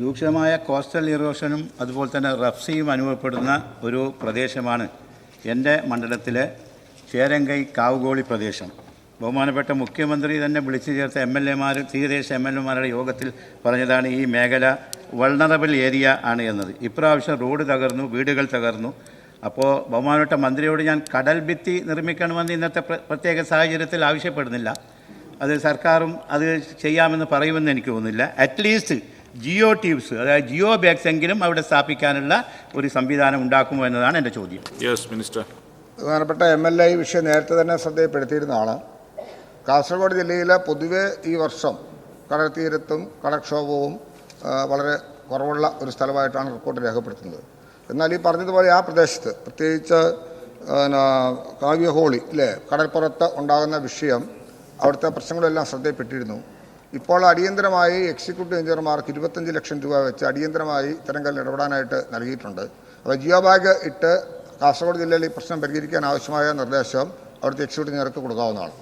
രൂക്ഷമായ കോസ്റ്റൽ ഇറോഷനും അതുപോലെ തന്നെ റഫ്സിയും അനുഭവപ്പെടുന്ന ഒരു പ്രദേശമാണ് എന്റെ മണ്ഡലത്തിലെ ചേരങ്കൈ കാവുകോളി പ്രദേശം. ബഹുമാനപ്പെട്ട മുഖ്യമന്ത്രി തന്നെ വിളിച്ചു ചേർത്ത എം എൽ എമാർ തീരദേശ എം എൽ എമാരുടെ യോഗത്തിൽ പറഞ്ഞതാണ് ഈ മേഖല വൾണറബിൾ ഏരിയ ആണ് എന്നത്. ഇപ്രാവശ്യം റോഡ് തകർന്നു വീടുകൾ തകർന്നു. അപ്പോൾ ബഹുമാനപ്പെട്ട മന്ത്രിയോട് ഞാൻ കടൽ ഭിത്തി നിർമ്മിക്കണമെന്ന് ഇന്നത്തെ പ്രത്യേക സാഹചര്യത്തിൽ ആവശ്യപ്പെടുന്നില്ല. അത് സർക്കാരും അത് ചെയ്യാമെന്ന് പറയുമെന്ന് എനിക്ക് തോന്നുന്നില്ല. അറ്റ്ലീസ്റ്റ് ജിയോ ട്യൂബ്സ് അതായത് ജിയോ ബാഗ്സ് എങ്കിലും അവിടെ സ്ഥാപിക്കാനുള്ള ഒരു സംവിധാനം ഉണ്ടാക്കുമോ എന്നതാണ് എന്റെ ചോദ്യം. യെസ് മിനിസ്റ്റർ പ്രധാനപ്പെട്ട എം എൽ എ ഈ വിഷയം നേരത്തെ തന്നെ ശ്രദ്ധയിൽപ്പെടുത്തിയിരുന്നതാണ് കാസർഗോഡ് ജില്ലയിലെ പൊതുവെ ഈ വർഷം കടൽ തീരത്തും കടക്ഷോഭവും വളരെ കുറവുള്ള ഒരു സ്ഥലമായിട്ടാണ് റിപ്പോർട്ട് രേഖപ്പെടുത്തുന്നത്. എന്നാൽ ഈ പറഞ്ഞതുപോലെ ആ പ്രദേശത്ത് പ്രത്യേകിച്ച് കാവ്യഹോളി അല്ലേ കടൽപ്പുറത്ത് ഉണ്ടാകുന്ന വിഷയം അവിടുത്തെ പ്രശ്നങ്ങളെല്ലാം ശ്രദ്ധയിൽപ്പെട്ടിരുന്നു. ഇപ്പോൾ അടിയന്തരമായി എക്സിക്യൂട്ടീവ് എഞ്ചിനീയർമാർക്ക് ഇരുപത്തഞ്ച് ലക്ഷം രൂപ വെച്ച് അടിയന്തരമായി ഇത്തരം കാര്യത്തിൽ ഇടപെടാനായിട്ട് നൽകിയിട്ടുണ്ട്. അപ്പോൾ ജിയോ ബാഗ് ഇട്ട് കാസർഗോഡ് ജില്ലയിൽ ഈ പ്രശ്നം പരിഹരിക്കാൻ ആവശ്യമായ നിർദ്ദേശം അവിടുത്തെ എക്സിക്യൂട്ടീവ് എഞ്ചിനീയർക്ക് കൊടുക്കാവുന്നതാണ്.